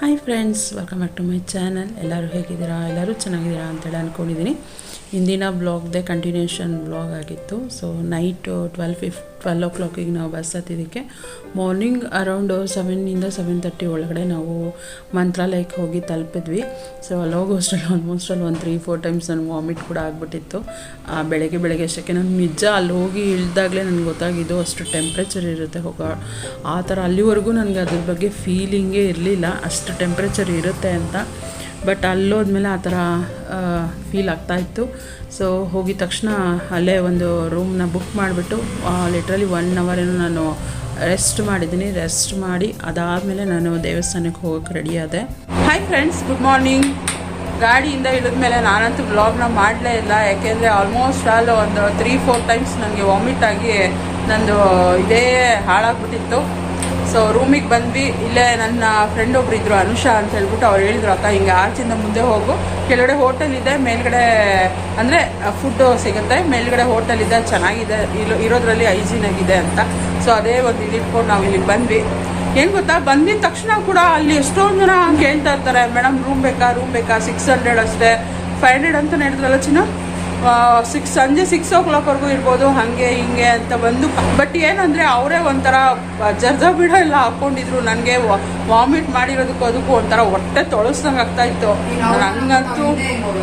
Hi friends welcome back to my channel ಎಲ್ಲರೂ ಹೇಗಿದ್ದೀರಾ? ಎಲ್ಲರೂ ಚೆನ್ನಾಗಿದ್ದೀರಾ ಅಂತೇಳಿ ಅಂದ್ಕೊಂಡಿದ್ದೀನಿ ಇಂದಿನ ಬ್ಲಾಗ್ದೇ ಕಂಟಿನ್ಯೂಷನ್ ಬ್ಲಾಗ್ ಆಗಿತ್ತು. ಸೊ ನೈಟು ಟ್ವೆಲ್ ಫಿಫ್ ಟ್ವೆಲ್ ಓ ಕ್ಲಾಕಿಗೆ ನಾವು ಬಸ್ ಹತ್ತಿದ್ದಕ್ಕೆ ಮಾರ್ನಿಂಗ್ ಅರೌಂಡ್ ಸೆವೆನ್ನಿಂದ ಸೆವೆನ್ ತರ್ಟಿ ಒಳಗಡೆ ನಾವು ಮಂತ್ರಾಲಯಕ್ಕೆ ಹೋಗಿ ತಲುಪಿದ್ವಿ. ಸೊ ಅಲ್ಲಿ ಹೋಗೋಷ್ಟರಲ್ಲಿ ಆಲ್ಮೋಸ್ಟ್ ಅಲ್ಲಿ ಒಂದು ತ್ರೀ ಫೋರ್ ಟೈಮ್ಸ್ ನನಗೆ ವಾಮಿಟ್ ಕೂಡ ಆಗಿಬಿಟ್ಟಿತ್ತು. ಬೆಳಗ್ಗೆ ಬೆಳಗ್ಗೆ ಅಷ್ಟಕ್ಕೆ ನಾನು ನಿಜ ಅಲ್ಲಿ ಹೋಗಿ ಇಳಿದಾಗಲೇ ನನಗೆ ಗೊತ್ತಾಗಿದ್ದು ಅಷ್ಟು ಟೆಂಪ್ರೇಚರ್ ಇರುತ್ತೆ ಹೋಗೋ, ಆ ಥರ ಅಲ್ಲಿವರೆಗೂ ನನಗೆ ಅದ್ರ ಬಗ್ಗೆ ಫೀಲಿಂಗೇ ಇರಲಿಲ್ಲ. ಅಷ್ಟು ಟೆಂಪ್ರೇಚರ್ ಇರುತ್ತೆ ಅಂತ ಬಟ್ ಅಲ್ಲೋದ್ಮೇಲೆ ಆ ಥರ ಫೀಲ್ ಆಗ್ತಾಯಿತ್ತು ಸೊ ಹೋಗಿದ ತಕ್ಷಣ ಅಲ್ಲೇ ಒಂದು ರೂಮ್ನ ಬುಕ್ ಮಾಡಿಬಿಟ್ಟು ಲಿಟ್ರಲಿ ಒನ್ ಅವರ್ ಏನು ನಾನು ರೆಸ್ಟ್ ಮಾಡಿದ್ದೀನಿ. ರೆಸ್ಟ್ ಮಾಡಿ, ಅದಾದಮೇಲೆ ನಾನು ದೇವಸ್ಥಾನಕ್ಕೆ ಹೋಗೋಕ್ಕೆ ರೆಡಿ ಆದೆ. ಹಾಯ್ ಫ್ರೆಂಡ್ಸ್ ಗುಡ್ ಮಾರ್ನಿಂಗ್ ಗಾಡಿಯಿಂದ ಇಳಿದ್ಮೇಲೆ ನಾನಂತೂ ಬ್ಲಾಗ್ನ ಮಾಡಲೇ ಇಲ್ಲ. ಯಾಕೆಂದರೆ ಆಲ್ಮೋಸ್ಟ್ ಆಲ್ ಒಂದು ತ್ರೀ ಫೋರ್ ಟೈಮ್ಸ್ ನನಗೆ ವಾಮಿಟ್ ಆಗಿ ನಂದು, ಇದೇ ಹಾಳಾಗ್ಬಿಟ್ಟಿತ್ತು. ಸೊ ರೂಮಿಗೆ ಬಂದ್ವಿ. ಇಲ್ಲೇ ನನ್ನ ಫ್ರೆಂಡ್ ಒಬ್ರು ಇದ್ರು, ಅನುಷಾ ಅಂತ ಹೇಳ್ಬಿಟ್ಟು ಅವ್ರು ಹೇಳಿದ್ರು, ಅಕ್ಕ, ಹಿಂಗೆ ಆರ್ಚಿಂದ ಮುಂದೆ ಹೋಗು. ಕೆಳಗಡೆ ಹೋಟೆಲ್ ಇದೆ, ಮೇಲ್ಗಡೆ ಅಂದರೆ ಫುಡ್ಡು ಸಿಗುತ್ತೆ. ಮೇಲ್ಗಡೆ ಹೋಟೆಲ್ ಇದೆ, ಚೆನ್ನಾಗಿದೆ. ಇರೋದ್ರಲ್ಲಿ ಹೈಜೀನ್ ಆಗಿದೆ ಅಂತ. ಸೊ ಅದೇ ಒಂದು ಇದಿಟ್ಕೊಂಡು ನಾವು ಇಲ್ಲಿಗೆ ಬಂದ್ವಿ. ಏನು ಗೊತ್ತಾ? ಬಂದಿದ ತಕ್ಷಣ ಕೂಡ ಅಲ್ಲಿ ಎಷ್ಟೊಂದು ಜನ ಹೇಳ್ತಾ ಇರ್ತಾರೆ, ಮೇಡಮ್ ರೂಮ್ ಬೇಕಾ? ರೂಮ್ ಬೇಕಾ? ಸಿಕ್ಸ್ ಹಂಡ್ರೆಡ್ ಅಷ್ಟೇ. ಫೈವ್ ಹಂಡ್ರೆಡ್ ಅಂತ ಹೇಳಿದ್ರಲ್ಲ ಚಿನ್ನ? ಸಿಕ್ಸ್ ಸಂಜೆ ಸಿಕ್ಸ್ ಓ ಕ್ಲಾಕ್ವರೆಗೂ ಇರ್ಬೋದು ಹಾಗೆ ಹಿಂಗೆ ಅಂತ ಬಂದು ಬಟ್ ಏನಂದರೆ ಅವರೇ ಒಂಥರ ಜರ್ಜ ಬಿಡ ಎಲ್ಲ ಹಾಕ್ಕೊಂಡಿದ್ರು. ನನಗೆ ವಾಮಿಟ್ ಮಾಡಿರೋದಕ್ಕೂ ಅದಕ್ಕೂ ಒಂಥರ ಹೊಟ್ಟೆ ತೊಳಸ್ದಂಗೆ ಆಗ್ತಾ ಇತ್ತು. ನನಗಂತೂ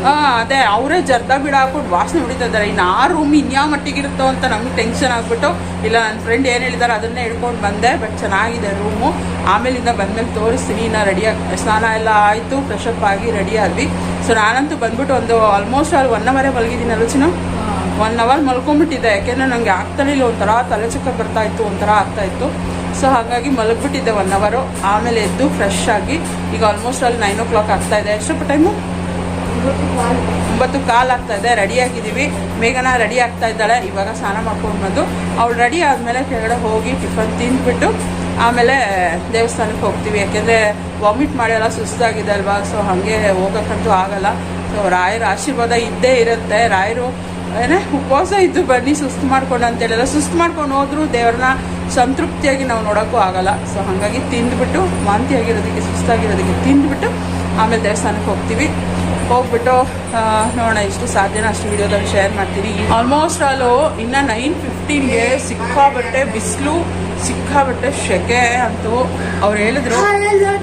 ಹಾಂ ಅದೇ ಅವರೇ ಜರ್ದ ಬಿಡ ಹಾಕ್ಕೊಂಡು ವಾಸನೆ ಹೊಡಿತಾ ಇದ್ದಾರೆ. ಇನ್ನು ಆ ರೂಮ್ ಇನ್ಯಾವ ಮಟ್ಟಿಗಿರುತ್ತೋ ಅಂತ ನಮಗೆ ಟೆನ್ಷನ್ ಆಗಿಬಿಟ್ಟು ಇಲ್ಲ ನನ್ನ ಫ್ರೆಂಡ್ ಏನು ಹೇಳಿದಾರೆ ಅದನ್ನೇ ಹಿಡ್ಕೊಂಡು ಬಂದೆ ಬಟ್ ಚೆನ್ನಾಗಿದೆ ರೂಮು ಆಮೇಲಿಂದ ಬಂದಮೇಲೆ ತೋರಿಸ್ತೀನಿ ಇನ್ನು ರೆಡಿಯಾಗಿ ಸ್ನಾನ ಎಲ್ಲ ಆಯಿತು ಫ್ರೆಶಪ್ ಆಗಿ ರೆಡಿ ಆದ್ವಿ. ಸೊ ನಾನಂತೂ ಬಂದ್ಬಿಟ್ಟು ಒಂದು ಆಲ್ಮೋಸ್ಟ್ ಅಲ್ಲಿ ಒನ್ ಅವರೇ ಮಲಗಿದ್ದೀನಿ ಅಲೋಚನ ಒನ್ ಅವರ್ ಮಲ್ಕೊಂಡ್ಬಿಟ್ಟಿದ್ದೆ. ಯಾಕೆಂದರೆ ನನಗೆ ಆಗ್ತಾನೆ ಇಲ್ಲ, ಒಂಥರ ತಲೆ ಚಕ್ಕ ಬರ್ತಾ ಇತ್ತು, ಒಂಥರ ಆಗ್ತಾ ಇತ್ತು. ಸೊ ಹಾಗಾಗಿ ಮಲಗಿಬಿಟ್ಟಿದ್ದೆ ಒನ್ ಅವರು ಆಮೇಲೆ ಎದ್ದು ಫ್ರೆಶ್ ಆಗಿ ಈಗ ಆಲ್ಮೋಸ್ಟ್ ಅಲ್ಲಿ ನೈನ್ ಓ ಕ್ಲಾಕ್ ಆಗ್ತಾ ಇದೆ. ಎಷ್ಟಪ್ಪ ಟೈಮು ಒಂಬತ್ತು ಕಾಲ್ ಆಗ್ತಾ ಇದೆ. ರೆಡಿ ಆಗಿದ್ದೀವಿ. ಮೇಘನ ರೆಡಿ ಆಗ್ತಾ ಇದ್ದಾಳೆ. ಇವಾಗ ಸ್ನಾನ ಮಾಡ್ಕೊಂಡು ಬಂದು. ಅವಳು ರೆಡಿ ಆದಮೇಲೆ ಕೆಳಗಡೆ ಹೋಗಿ ಟಿಫನ್ ತಿಂದ್ಬಿಟ್ಟು ಆಮೇಲೆ ದೇವಸ್ಥಾನಕ್ಕೆ ಹೋಗ್ತೀವಿ, ಯಾಕೆಂದರೆ ವಾಮಿಟ್ ಮಾಡಿಲ್ಲ ಸುಸ್ತಾಗಿದೆ ಅಲ್ವಾ? ಸೊ ಹಾಗೆ ಹೋಗೋಕ್ಕಂತೂ ಆಗಲ್ಲ. ಸೊ ರಾಯರ ಆಶೀರ್ವಾದ ಇದ್ದೇ ಇರುತ್ತೆ. ರಾಯರು, ಏನೇ, ಉಪವಾಸ ಇದ್ದು ಬನ್ನಿ, ಸುಸ್ತು ಮಾಡ್ಕೊಂಡು ಅಂತೇಳಿಲ್ಲ ಸುಸ್ತು ಮಾಡ್ಕೊಂಡು ಹೋದ್ರೂ ದೇವ್ರನ್ನ ಸಂತೃಪ್ತಿಯಾಗಿ ನಾವು ನೋಡೋಕ್ಕೂ ಆಗಲ್ಲ. ಸೊ ಹಾಗಾಗಿ ತಿಂದ್ಬಿಟ್ಟು ವಾಂತಿ ಆಗಿರೋದಕ್ಕೆ ಸುಸ್ತಾಗಿರೋದಕ್ಕೆ ತಿಂದ್ಬಿಟ್ಟು ಆಮೇಲೆ ದೇವಸ್ಥಾನಕ್ಕೆ ಹೋಗ್ತೀವಿ. ಹೋಗ್ಬಿಟ್ಟು ನೋಡೋಣ ಇಷ್ಟು ಸಾಧ್ಯನ ಅಷ್ಟು ವಿಡಿಯೋದಲ್ಲಿ ಶೇರ್ ಮಾಡ್ತೀನಿ. ಆಲ್ಮೋಸ್ಟ್ ಆಲು ಇನ್ನು ನೈನ್ ಫಿಫ್ಟೀನ್ಗೆ ಸಿಕ್ಕಾಬಟ್ಟೆ ಬಿಸಿಲು ಸಿಕ್ಕಾಬಟ್ಟೆ ಶೆಕೆ ಅಂತೂ ಅವ್ರು ಹೇಳಿದ್ರು.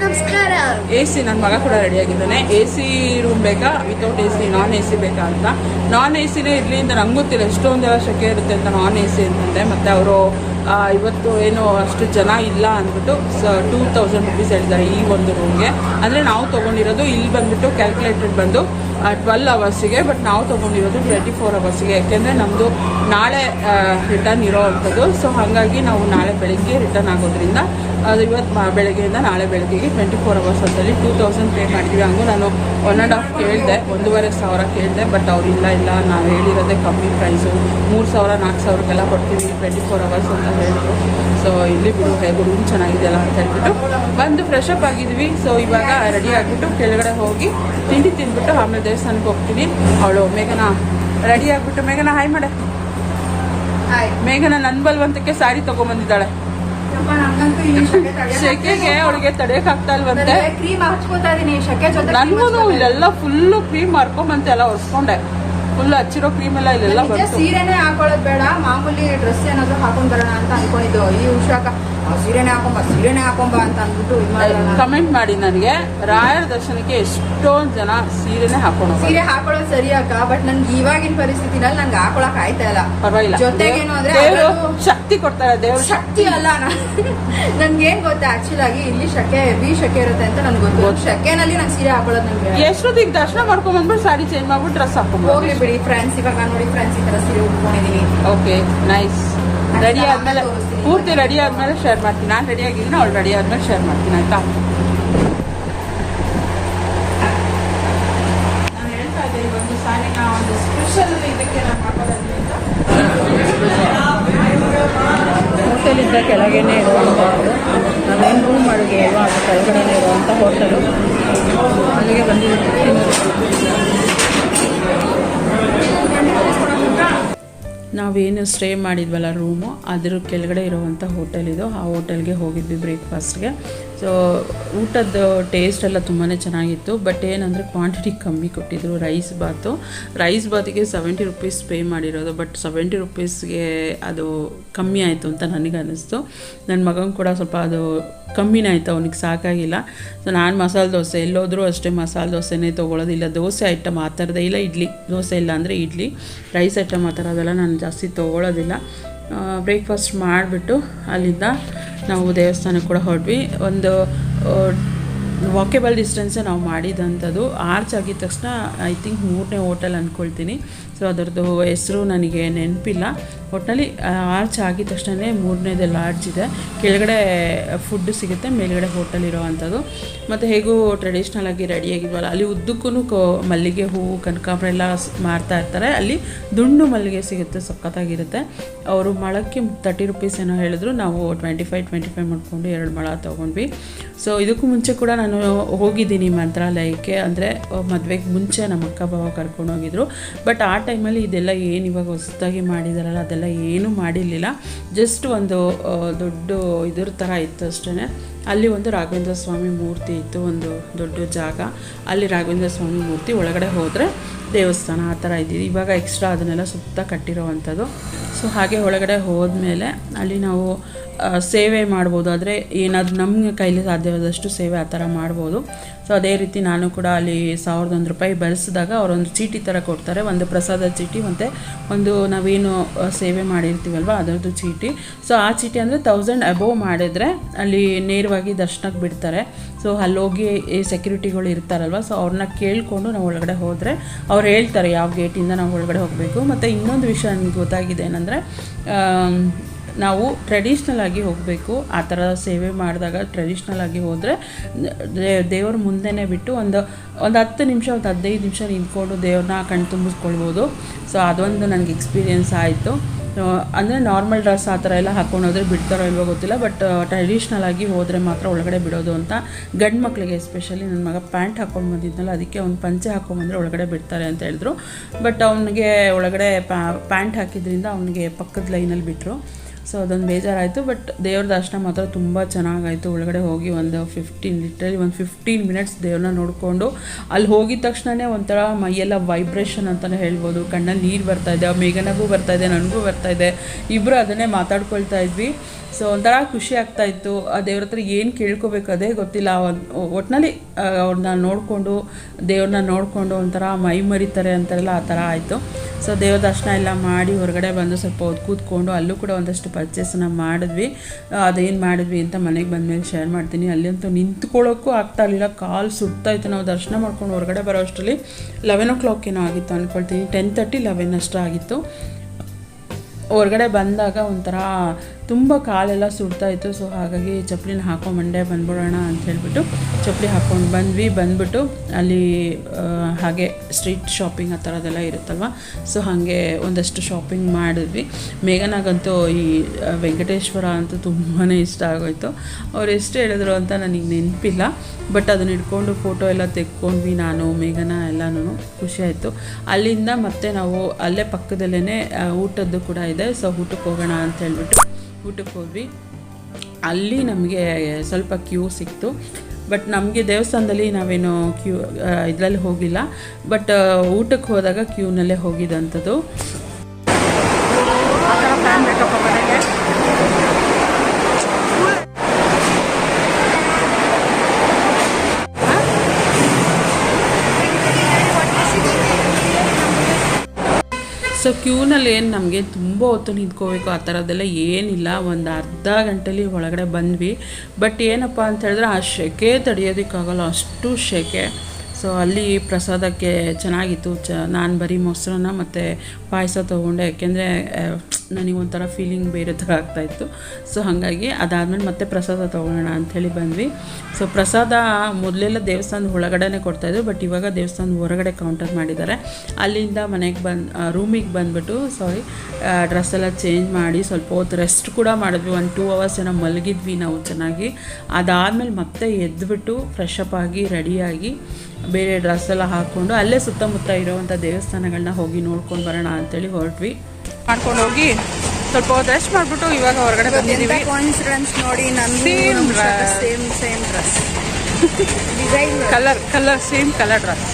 ನಮಸ್ಕಾರ. ಎ ಸಿ ನನ್ನ ಮಗ ಕೂಡ ರೆಡಿ ಆಗಿದ್ದಾನೆ. ಎ ಸಿ ರೂಮ್ ಬೇಕಾ? Without A C non A C ಬೇಕಾ ಅಂತ. ನಾನ್ ಎ ಸಿನೇ ಇರಲಿ ಅಂತ ನಂಗೆ ಗೊತ್ತಿಲ್ಲ. ಎಷ್ಟೊಂದೆಲ್ಲ ಶೆಕೆ ಇರುತ್ತೆ ಅಂತ ನಾನ್ ಎ ಸಿ ಅಂತಂದೆ. ಮತ್ತೆ ಅವರು ಇವತ್ತು ಏನು ಅಷ್ಟು ಜನ ಇಲ್ಲ ಅಂದ್ಬಿಟ್ಟು, ಸ ಟೂ ತೌಸಂಡ್ ರುಪೀಸ್ ಹೇಳಿದ್ದಾರೆ ಈ ಒಂದು ರೂಮ್ಗೆ ಅಂದರೆ ನಾವು ತೊಗೊಂಡಿರೋದು ಇಲ್ಲಿ ಬಂದುಬಿಟ್ಟು ಕ್ಯಾಲ್ಕುಲೇಟೆಡ್ ಬಂದು ಟ್ವೆಲ್ ಅವರ್ಸಿಗೆ ಬಟ್ ನಾವು ತೊಗೊಂಡಿರೋದು ಟ್ವೆಂಟಿ ಫೋರ್ ಅವರ್ಸಿಗೆ ಯಾಕೆಂದರೆ ನಮ್ಮದು ನಾಳೆ ರಿಟರ್ನ್ ಇರೋ ಅಂಥದ್ದು. ಸೊ ಹಾಗಾಗಿ ನಾವು ನಾಳೆ ಬೆಳಗ್ಗೆ ರಿಟರ್ನ್ ಆಗೋದ್ರಿಂದ ಅದು ಇವತ್ತು ಮಾ ಬೆಳಗ್ಗೆಯಿಂದ ನಾಳೆ ಬೆಳಗ್ಗೆಗೆ ಟ್ವೆಂಟಿ ಫೋರ್ ಅವರ್ಸ್ ಅಂತಲ್ಲಿ ಟೂ ತೌಸಂಡ್ ಪೇ ಮಾಡಿದ್ವಿ. ಹಂಗೂ ನಾನು ಒನ್ ಆ್ಯಂಡ್ ಹಾಫ್ ಕೇಳಿದೆ. ಒಂದೂವರೆ ಸಾವಿರ ಕೇಳಿದೆ ಬಟ್ ಅವ್ರು ಇಲ್ಲ ಇಲ್ಲ. ನಾವು ಹೇಳಿರೋದೇ ಕಮ್ಮಿ ಪ್ರೈಸು ಮೂರು ಸಾವಿರ ನಾಲ್ಕು ಸಾವಿರಕ್ಕೆಲ್ಲ ಕೊಡ್ತೀವಿ ಟ್ವೆಂಟಿ ಫೋರ್ ಅವರ್ಸ್ ಅಂತ ಹೇಳಿದ್ರು. ಸೊ ಇಲ್ಲಿ ಬಿಡು ಹೇಗೂ ರೂಮ್ ಚೆನ್ನಾಗಿದೆಯಲ್ಲ ಅಂತ ಹೇಳ್ಬಿಟ್ಟು ಬಂದು ಫ್ರೆಶ್ ಅಪ್ ಆಗಿದ್ವಿ. ಸೊ ಇವಾಗ ರೆಡಿ ಆಗಿಬಿಟ್ಟು ಕೆಳಗಡೆ ಹೋಗಿ ತಿಂಡಿ ತಿಂದ್ಬಿಟ್ಟು ಆಮೇಲೆ ದೇವಸ್ಥಾನಕ್ಕೆ ಹೋಗ್ತೀನಿ. ಅವಳು ಮೇಘನ ರೆಡಿ ಆಗಿಬಿಟ್ಟು ಮೇಘನ ಹಾಯ್ ಮಾಡೆ. ಮೇಘನ ನನ್ನ ಬಲ್ವಂತಕ್ಕೆ ಸ್ಯಾರಿ ತೊಗೊಂಬಂದಿದ್ದಾಳೆ. ಶೆಕೆ ಅವಳಿಗೆ ತಡೆಯಕ್ ಆಗ್ತಾ ಇಲ್ವಂತೆ ಕ್ರೀಮ್ ಹಚ್ಕೋತಾ ಇದೀನಿ ಶೆಕೆ ಜೊತೆ ನನ್ಗೂ ಇಲ್ಲೆಲ್ಲ ಫುಲ್ಲು ಕ್ರೀಮ್ ಮಾಡ್ಕೊಂಬಂತೆ ಎಲ್ಲ ಒರ್ಸ್ಕೊಂಡೆ ಫುಲ್ ಹಚ್ಚಿರೋ ಕ್ರೀಮ್ ಎಲ್ಲ ಇಲ್ಲೆಲ್ಲ ಸೀರೆನೇ ಹಾಕೊಳ್ಳೋದು ಬೇಡ ಮಾಮೂಲಿ ಡ್ರೆಸ್ ಏನಾದ್ರು ಹಾಕೊಂಡ್ ಬರೋಣ ಅಂತ ಅನ್ಕೊಂಡಿದ್ದು. ಈ ಉಷಾಕ ಸೀರೆನೇ ಹಾಕೊಂಬ ಸೀರೆನೇ ಹಾಕೊಂಬ ಅಂತ ಅಂದ್ಬಿಟ್ಟು ಇದ್ ಮಾಡೋಣ ಕಮೆಂಟ್ ಮಾಡಿ ನನಗೆ ರಾಯರ ದರ್ಶನಕ್ಕೆ ಎಷ್ಟೊಂದ್ ಜನ ಸೀರೆನೆ ಹಾಕೊಂಡು. ಸೀರೆ ಹಾಕೊಳ್ಳೋದು ಸರಿ ಅಕ್ಕ ಬಟ್ ನನ್ಗೆ ಇವಾಗಿನ ಪರಿಸ್ಥಿತಿನಲ್ಲಿ ನಂಗೆ ಹಾಕೊಳಕ್ ಆಯ್ತಾ ಇಲ್ಲ. ಪರವಾಗಿಲ್ಲ. ಜೊತೆಗೇನು ಅಂದ್ರೆ ದೇವರು ಶಕ್ತಿ ಕೊಡ್ತಾರೆ ದೇವ್ರು ಶಕ್ತಿ. ಅಲ್ಲ ನನ್ಗೆ ಏನ್ ಗೊತ್ತಾ ಆಕ್ಚುಲ್ ಆಗಿ ಇಲ್ಲಿ ಶಕೆ ಬಿ ಶಕೆ ಇರುತ್ತೆ ಅಂತ ನನ್ಗೆ ಗೊತ್ತು. ಶಕೆನಲ್ಲಿ ನಂಗೆ ಸೀರೆ ಹಾಕೊಳ್ಳೋದು ನಂಗೆ ಎಷ್ಟೊತ್ತಿಗೆ ದರ್ಶನ ಮಾಡ್ಕೊಂಡ್ ಬಂದ್ಬಿಟ್ಟು ಸಾರಿ ಚೇಂಜ್ ಮಾಡ್ಬಿಟ್ಟು ಡ್ರೆಸ್ ಹಾಕೊಂಡು ಹೋಗ್ಲಿ ಬಿಡಿ ಫ್ರೆಂಡ್ಸ್ ಇವಾಗ ನೋಡಿ ಫ್ರೆಂಡ್ಸ್ ಈ ತರ ಸೀರೆ ಉಟ್ಕೊಂಡಿದೀನಿ. ಓಕೆ ನೈಸ್ ರೆಡಿ ಆದ್ಮೇಲೆ, ಪೂರ್ತಿ ರೆಡಿ ಆದ್ಮೇಲೆ ಶೇರ್ ಮಾಡ್ತೀನಿ. ನಾನು ರೆಡಿ ಆಗಿದ್ದೀನಿ ಅವಳು ರೆಡಿ ಆದ್ಮೇಲೆ ಶೇರ್ ಮಾಡ್ತೀನಿ, ಆಯ್ತಾ? ಹೋಟೆಲಿಂದ ಕೆಳಗೇನೆ ಇರುವಂಥದ್ದು. ನಾವೇನು ರೂಮ್ ಮಾಡಿದ್ವಿ ಅಲ್ವಾ ಅದು ಕೆಳಗಡೆನೇ ಇರುವಂಥ ಹೋಟೆಲು ಅಲ್ಲಿಗೆ ಬಂದಿದ್ದೀವಿ ನಾವೇನು ಸ್ಟೇ ಮಾಡಿದ್ವಲ್ಲ ರೂಮು ಅದ್ರ ಕೆಳಗಡೆ ಇರುವಂಥ ಹೋಟೆಲ್ ಇದು. ಆ ಹೋಟೆಲ್ಗೆ ಹೋಗಿದ್ವಿ ಬ್ರೇಕ್ಫಾಸ್ಟ್ಗೆ ಸೊ ಊಟದ ಟೇಸ್ಟ್ ಎಲ್ಲ ತುಂಬಾ ಚೆನ್ನಾಗಿತ್ತು. ಬಟ್ ಏನಂದರೆ ಕ್ವಾಂಟಿಟಿ ಕಮ್ಮಿ ಕೊಟ್ಟಿದ್ರು ರೈಸ್ ಬಾತು. ರೈಸ್ ಬಾತಿಗೆ ಸೆವೆಂಟಿ ರುಪೀಸ್ ಪೇ ಮಾಡಿರೋದು. ಬಟ್ ಸೆವೆಂಟಿ ರುಪೀಸ್ಗೆ ಅದು ಕಮ್ಮಿ ಆಯಿತು ಅಂತ ನನಗೆ ಅನ್ನಿಸ್ತು ನನ್ನ ಮಗನ ಕೂಡ ಸ್ವಲ್ಪ ಅದು ಕಮ್ಮಿನೇ ಆಯಿತು, ಅವನಿಗೆ ಸಾಕಾಗಿಲ್ಲ. ಸೊ ನಾನು ಮಸಾಲೆ ದೋಸೆ, ಎಲ್ಲೋದ್ರೂ ಅಷ್ಟೇ ಮಸಾಲೆ ದೋಸೆನೇ ತೊಗೊಳ್ಳೋದಿಲ್ಲ ದೋಸೆ ಐಟಮ್ ಆ ಥರದೇ ಇಲ್ಲ. ಇಡ್ಲಿ, ದೋಸೆ ಇಲ್ಲ ಅಂದರೆ ಇಡ್ಲಿ. ರೈಸ್ ಐಟಮ್ ಆ ಥರದೆಲ್ಲ ನಾನು ಜಾಸ್ತಿ ತೊಗೊಳೋದಿಲ್ಲ. ಬ್ರೇಕ್ಫಾಸ್ಟ್ ಮಾಡಿಬಿಟ್ಟು ಅಲ್ಲಿಂದ ನಾವು ದೇವಸ್ಥಾನಕ್ಕೆ ಕೂಡ ಹೊರಟ್ವಿ. ಒಂದು ವಾಕೇಬಲ್ ಡಿಸ್ಟೆನ್ಸೇ ನಾವು ಮಾಡಿದಂಥದ್ದು. ಆರ್ಚ್ ಆಗಿದ ತಕ್ಷಣ ಐ ಥಿಂಕ್ ಮೂರನೇ ಹೋಟೆಲ್ ಅಂದ್ಕೊಳ್ತೀನಿ ಸೊ ಅದರದ್ದು ಹೆಸರು ನನಗೆ ನೆನಪಿಲ್ಲ. ಒಟ್ಟಿನಲ್ಲಿ ಆರ್ಚ್ ಆಗಿದ ತಕ್ಷಣ ಮೂರನೇದೆ ಲಾಡ್ಜ್ ಇದೆ. ಕೆಳಗಡೆ ಫುಡ್ ಸಿಗುತ್ತೆ, ಮೇಲ್ಗಡೆ ಹೋಟೆಲ್ ಇರೋ ಅಂಥದ್ದು. ಮತ್ತು ಹೇಗೂ ಟ್ರೆಡಿಷ್ನಲ್ ಆಗಿ ರೆಡಿಯಾಗಿದ್ವಲ್ಲ ಅಲ್ಲಿ ಉದ್ದಕ್ಕೂ ಕೋ, ಮಲ್ಲಿಗೆ ಹೂವು ಕನಕಾಂಬರ ಎಲ್ಲ ಮಾರ್ತಾ ಇರ್ತಾರೆ. ಅಲ್ಲಿ ದುಂಡು ಮಲ್ಲಿಗೆ ಸಿಗುತ್ತೆ, ಸಖತ್ತಾಗಿರುತ್ತೆ. ಅವರು ಮೊಳಕ್ಕೆ ತರ್ಟಿ ರುಪೀಸ್ ಏನೋ ಹೇಳಿದ್ರು, ನಾವು ಟ್ವೆಂಟಿ ಫೈವ್ ಟ್ವೆಂಟಿ ಫೈವ್ ಮಾಡಿಕೊಂಡು ಎರಡು ಮೊಳ ತೊಗೊಂಡ್ವಿ. ಸೊ ಇದಕ್ಕೂ ಮುಂಚೆ ಕೂಡ ನಾನು ಹೋಗಿದ್ದೀನಿ ಮಂತ್ರಾಲಯಕ್ಕೆ. ಅಂದರೆ ಮದುವೆಗೆ ಮುಂಚೆ ನಮ್ಮ ಅಕ್ಕ, ಬಾವ ಕರ್ಕೊಂಡು ಹೋಗಿದ್ರು. ಬಟ್ ಆ ಟೈಮಲ್ಲಿ ಇದೆಲ್ಲ ಏನು ಇವಾಗ ಹೊಸದಾಗಿ ಮಾಡಿದಾರಲ್ಲ, ಅದೆಲ್ಲ ಏನೂ ಮಾಡಿರಲಿಲ್ಲ. ಜಸ್ಟ್ ಒಂದು ದೊಡ್ಡ ಇದ್ರ ಥರ ಇತ್ತು ಅಷ್ಟೇ ಅಲ್ಲಿ ಒಂದು ರಾಘವೇಂದ್ರ ಸ್ವಾಮಿ ಮೂರ್ತಿ ಇತ್ತು, ಒಂದು ದೊಡ್ಡ ಜಾಗ. ಅಲ್ಲಿ ರಾಘವೇಂದ್ರ ಸ್ವಾಮಿ ಮೂರ್ತಿ ಒಳಗಡೆ ಹೋದರೆ ದೇವಸ್ಥಾನ ಆ ಥರ ಇದ್ದಿದ್ದು ಇವಾಗ ಎಕ್ಸ್ಟ್ರಾ ಅದನ್ನೆಲ್ಲ ಸುತ್ತ ಕಟ್ಟಿರೋವಂಥದ್ದು. ಸೊ ಹಾಗೆ ಒಳಗಡೆ ಹೋದ್ಮೇಲೆ ಅಲ್ಲಿ ನಾವು ಸೇವೆ ಮಾಡ್ಬೋದು. ಆದರೆ ಏನಾದರೂ ನಮ್ಮ ಕೈಲಿ ಸಾಧ್ಯವಾದಷ್ಟು ಸೇವೆ ಆ ಥರ ಮಾಡ್ಬೋದು. ಸೊ ಅದೇ ರೀತಿ ನಾನು ಕೂಡ ಅಲ್ಲಿ ಸಾವಿರದ ಒಂದು ರೂಪಾಯಿ ಬಳಸಿದಾಗ ಅವರೊಂದು ಚೀಟಿ ಥರ ಕೊಡ್ತಾರೆ. ಒಂದು ಪ್ರಸಾದ ಚೀಟಿ ಮತ್ತು ಒಂದು ನಾವೇನು ಸೇವೆ ಮಾಡಿರ್ತೀವಲ್ವ ಅದರದ್ದು ಚೀಟಿ. ಸೊ ಆ ಚೀಟಿ ಅಂದರೆ ತೌಸಂಡ್ ಅಬೋವ್ ಮಾಡಿದರೆ ಅಲ್ಲಿ ನೇರವಾಗಿ ದರ್ಶನಕ್ಕೆ ಬಿಡ್ತಾರೆ. ಸೊ ಅಲ್ಲೋಗಿ ಸೆಕ್ಯೂರಿಟಿಗಳು ಇರ್ತಾರಲ್ವ ಸೊ ಅವ್ರನ್ನ ಕೇಳಿಕೊಂಡು ನಾವು ಒಳಗಡೆ ಹೋದರೆ ಅವ್ರು ಹೇಳ್ತಾರೆ ಯಾವ ಗೇಟಿಂದ ನಾವು ಒಳಗಡೆ ಹೋಗಬೇಕು. ಮತ್ತು ಇನ್ನೊಂದು ವಿಷಯ ನನಗೆ ಗೊತ್ತಾಗಿದೆ ಏನಂದರೆ ನಾವು ಟ್ರೆಡಿಷ್ನಲ್ ಆಗಿ ಹೋಗಬೇಕು. ಆ ಥರ ಸೇವೆ ಮಾಡಿದಾಗ ಟ್ರೆಡಿಷ್ನಲ್ ಆಗಿ ಹೋದರೆ ದೇವ್ರ ಮುಂದೆನೇ ಬಿಟ್ಟು ಒಂದು ಒಂದು ಹತ್ತು ನಿಮಿಷ, ಒಂದು ಹದಿನೈದು ನಿಮಿಷ ನಿಂತ್ಕೊಂಡು ದೇವ್ರನ್ನ ಕಣ್ ತುಂಬಿಸ್ಕೊಳ್ಬೋದು. ಸೊ ಅದೊಂದು ನನಗೆ ಎಕ್ಸ್ಪೀರಿಯೆನ್ಸ್ ಆಯಿತು. ಅಂದರೆ ನಾರ್ಮಲ್ ಡ್ರೆಸ್ ಆ ಥರ ಎಲ್ಲ ಹಾಕೊಂಡು ಬಿಡ್ತಾರೋ ಇಲ್ವೋ ಗೊತ್ತಿಲ್ಲ ಬಟ್ ಟ್ರೆಡಿಷ್ನಲ್ ಆಗಿ ಹೋದರೆ ಮಾತ್ರ ಒಳಗಡೆ ಬಿಡೋದು ಅಂತ ಗಂಡು ಮಕ್ಕಳಿಗೆ ಎಸ್ಪೆಷಲಿ ನನ್ನ ಮಗ ಪ್ಯಾಂಟ್ ಹಾಕೊಂಡು ಬಂದಿದ್ನಲ್ಲ, ಅದಕ್ಕೆ ಅವ್ನು ಪಂಚೆ ಹಾಕೊಂಡ್ಬಂದ್ರೆ ಒಳಗಡೆ ಬಿಡ್ತಾರೆ ಅಂತ ಹೇಳಿದ್ರು. ಬಟ್ ಅವನಿಗೆ ಒಳಗಡೆ ಪ್ಯಾಂಟ್ ಹಾಕಿದ್ರಿಂದ ಅವನಿಗೆ ಪಕ್ಕದ ಲೈನಲ್ಲಿ ಬಿಟ್ಟರು ಸೊ ಅದೊಂದು ಬೇಜಾರಾಯಿತು ಬಟ್ ದೇವ್ರ ದರ್ಶನ ಮಾತ್ರ ತುಂಬ ಚೆನ್ನಾಗಾಯಿತು. ಒಳಗಡೆ ಹೋಗಿ ಒಂದು ಫಿಫ್ಟೀನ್ ಲಿಟ್ರಲಿ ಒಂದು ಫಿಫ್ಟೀನ್ ಮಿನಿಟ್ಸ್ ದೇವ್ರನ್ನ ನೋಡಿಕೊಂಡು, ಅಲ್ಲಿ ಹೋಗಿದ ತಕ್ಷಣವೇ ಒಂಥರ ಮೈಯೆಲ್ಲ ವೈಬ್ರೇಷನ್ ಅಂತಲೇ ಹೇಳ್ಬೋದು. ಕಣ್ಣಲ್ಲಿ ನೀರು ಬರ್ತಾ ಇದೆ, ಮೇಘನಗೂ ಇದೆ, ನನಗೂ ಬರ್ತಾ ಇದೆ. ಇಬ್ಬರು ಅದನ್ನೇ ಮಾತಾಡ್ಕೊಳ್ತಾ ಇದ್ವಿ. ಸೊ ಒಂಥರ ಖುಷಿ ಆಗ್ತಾ ಇತ್ತು. ಆ ದೇವ್ರ ಹತ್ರ ಏನು ಕೇಳ್ಕೊಬೇಕು ಅದೇ ಗೊತ್ತಿಲ್ಲ. ಒಟ್ಟಿನಲ್ಲಿ ಅವ್ರನ್ನ ನೋಡಿಕೊಂಡು ದೇವ್ರನ್ನ ನೋಡಿಕೊಂಡು ಒಂಥರ ಮೈ ಮರಿತಾರೆ ಅಂತಾರಲ್ಲ ಆ ಥರ ಆಯಿತು. ಸೊ ದೇವ್ರ ದರ್ಶನ ಎಲ್ಲ ಮಾಡಿ ಹೊರಗಡೆ ಬಂದು ಸ್ವಲ್ಪ ಹೊತ್ತು ಕೂತ್ಕೊಂಡು ಅಲ್ಲೂ ಕೂಡ ಒಂದಷ್ಟು ಪರ್ಚೇಸನ್ನ ಮಾಡಿದ್ವಿ. ಅದೇನು ಮಾಡಿದ್ವಿ ಅಂತ ಮನೆಗೆ ಬಂದಮೇಲೆ ಶೇರ್ ಮಾಡ್ತೀನಿ. ಅಲ್ಲಂತೂ ನಿಂತ್ಕೊಳ್ಳೋಕ್ಕೂ ಆಗ್ತಾ ಇರಲಿಲ್ಲ. ಕಾಲು ಸುಡ್ತಾ ಇತ್ತು. ನಾವು ದರ್ಶನ ಮಾಡ್ಕೊಂಡು ಹೊರಗಡೆ ಬರೋ ಅಷ್ಟರಲ್ಲಿ ಲೆವೆನ್ ಓ ಕ್ಲಾಕ್ ಏನೋ ಆಗಿತ್ತು ಅಂದ್ಕೊಳ್ತೀನಿ ಟೆನ್ ತರ್ಟಿ ಲೆವೆನ್ ಅಷ್ಟು ಆಗಿತ್ತು ಹೊರಗಡೆ ಬಂದಾಗ ಒಂಥರ ತುಂಬ ಕಾಲೆಲ್ಲ ಸುಡ್ತಾ ಇತ್ತು ಸೊ ಹಾಗಾಗಿ ಚಪ್ಪಲಿನ ಮಂಡೇ ಬಂದ್ಬಿಡೋಣ ಅಂತ ಹೇಳ್ಬಿಟ್ಟು ಚಪ್ಪಲಿ ಹಾಕ್ಕೊಂಡು ಬಂದ್ವಿ. ಬಂದ್ಬಿಟ್ಟು ಅಲ್ಲಿ ಹಾಗೆ ಸ್ಟ್ರೀಟ್ ಶಾಪಿಂಗ್ ಆ ಥರದ್ದೆಲ್ಲ ಇರುತ್ತಲ್ವ ಸೊ ಹಾಗೆ ಒಂದಷ್ಟು ಶಾಪಿಂಗ್ ಮಾಡಿದ್ವಿ. ಮೇಘನಾಗಂತೂ ಈ ವೆಂಕಟೇಶ್ವರ ಅಂತೂ ತುಂಬಾ ಇಷ್ಟ ಆಗೋಯ್ತು. ಅವ್ರು ಎಷ್ಟು ಹೇಳಿದ್ರು ಅಂತ ನನಗೆ ನೆನಪಿಲ್ಲ ಬಟ್ ಅದನ್ನ ಇಟ್ಕೊಂಡು ಫೋಟೋ ಎಲ್ಲ ತೆಕ್ಕೊಂಡ್ವಿ ನಾನು, ಮೇಘನ ಎಲ್ಲನೂ. ಖುಷಿ ಆಯಿತು. ಅಲ್ಲಿಂದ ಮತ್ತೆ ನಾವು ಅಲ್ಲೇ ಪಕ್ಕದಲ್ಲೇ ಊಟದ್ದು ಕೂಡ ಇದೆ ಸೊ ಊಟಕ್ಕೆ ಹೋಗೋಣ ಅಂತ ಹೇಳ್ಬಿಟ್ಟು ಊಟಕ್ಕೆ ಹೋದ್ವಿ. ಅಲ್ಲಿ ನಮಗೆ ಸ್ವಲ್ಪ ಕ್ಯೂ ಸಿಕ್ತು. ಬಟ್ ನಮಗೆ ದೇವಸ್ಥಾನದಲ್ಲಿ ನಾವೇನು ಕ್ಯೂ ಇದರಲ್ಲಿ ಹೋಗಿಲ್ಲ. ಬಟ್ ಊಟಕ್ಕೆ ಹೋದಾಗ ಕ್ಯೂನಲ್ಲೇ ಹೋಗಿದ್ದಂಥದ್ದು ಸೊ ಕ್ಯೂನಲ್ಲಿ ಏನು ನಮಗೆ ತುಂಬ ಹೊತ್ತು ನಿಂತ್ಕೋಬೇಕು ಆ ಥರದ್ದೆಲ್ಲ ಏನಿಲ್ಲ. ಒಂದು ಅರ್ಧ ಗಂಟೆಲಿ ಒಳಗಡೆ ಬಂದ್ವಿ. ಬಟ್ ಏನಪ್ಪ ಅಂತ ಹೇಳಿದ್ರೆ ಆ ಸೆಕೆ ತಡೆಯೋದಕ್ಕಾಗಲ್ಲ. ಅಷ್ಟು ಸೆಕೆ ಸೊ ಅಲ್ಲಿ ಪ್ರಸಾದಕ್ಕೆ ಚೆನ್ನಾಗಿತ್ತು. ಚ, ನಾನು ಬರೀ ಮೊಸರನ್ನ ಮತ್ತು ಪಾಯಸ ತೊಗೊಂಡೆ. ಯಾಕೆಂದರೆ ನನಗೆ ಒಂಥರ ಫೀಲಿಂಗ್ ಬೇರೆ ಥರ ಆಗ್ತಾಯಿತ್ತು ಸೊ ಹಾಗಾಗಿ ಅದಾದಮೇಲೆ ಮತ್ತೆ ಪ್ರಸಾದ ತೊಗೊಳ್ಳೋಣ ಅಂಥೇಳಿ ಬಂದ್ವಿ. ಸೊ ಪ್ರಸಾದ ಮೊದಲೆಲ್ಲ ದೇವಸ್ಥಾನದ ಒಳಗಡೆನೇ ಕೊಡ್ತಾಯಿದ್ರು ಬಟ್ ಇವಾಗ ದೇವಸ್ಥಾನದ ಹೊರಗಡೆ ಕೌಂಟರ್ ಮಾಡಿದ್ದಾರೆ. ಅಲ್ಲಿಂದ ಮನೆಗೆ ಬಂದು ರೂಮಿಗೆ ಬಂದುಬಿಟ್ಟು ಸಾರಿ ಡ್ರೆಸ್ ಎಲ್ಲ ಚೇಂಜ್ ಮಾಡಿ ಸ್ವಲ್ಪ ಹೊತ್ತು ರೆಸ್ಟ್ ಕೂಡ ಮಾಡಿದ್ವಿ. ಒಂದು ಟೂ ಅವರ್ಸ್ ಏನೋ ಮಲಗಿದ್ವಿ ನಾವು ಚೆನ್ನಾಗಿ. ಅದಾದಮೇಲೆ ಮತ್ತೆ ಎದ್ದುಬಿಟ್ಟು ಫ್ರೆಶ್ ಅಪ್ ಆಗಿ ರೆಡಿಯಾಗಿ ಬೇರೆ ಡ್ರೆಸ್ ಎಲ್ಲ ಹಾಕ್ಕೊಂಡು ಅಲ್ಲೇ ಸುತ್ತಮುತ್ತ ಇರೋವಂಥ ದೇವಸ್ಥಾನಗಳನ್ನ ಹೋಗಿ ನೋಡ್ಕೊಂಡು ಬರೋಣ ಅಂತೇಳಿ ಹೊರಟ್ವಿ. ಮಾಡ್ಕೊಂಡು ಹೋಗಿ ಸ್ವಲ್ಪ ಹೊತ್ತು ರೆಸ್ಟ್ ಮಾಡಿಬಿಟ್ಟು ಇವಾಗ ಹೊರಗಡೆ ಬಂದಿದ್ದೀವಿ. ಕಾನ್ಫಿಡೆನ್ಸ್ ನೋಡಿ dress. Same same dress design colour colour same colour dress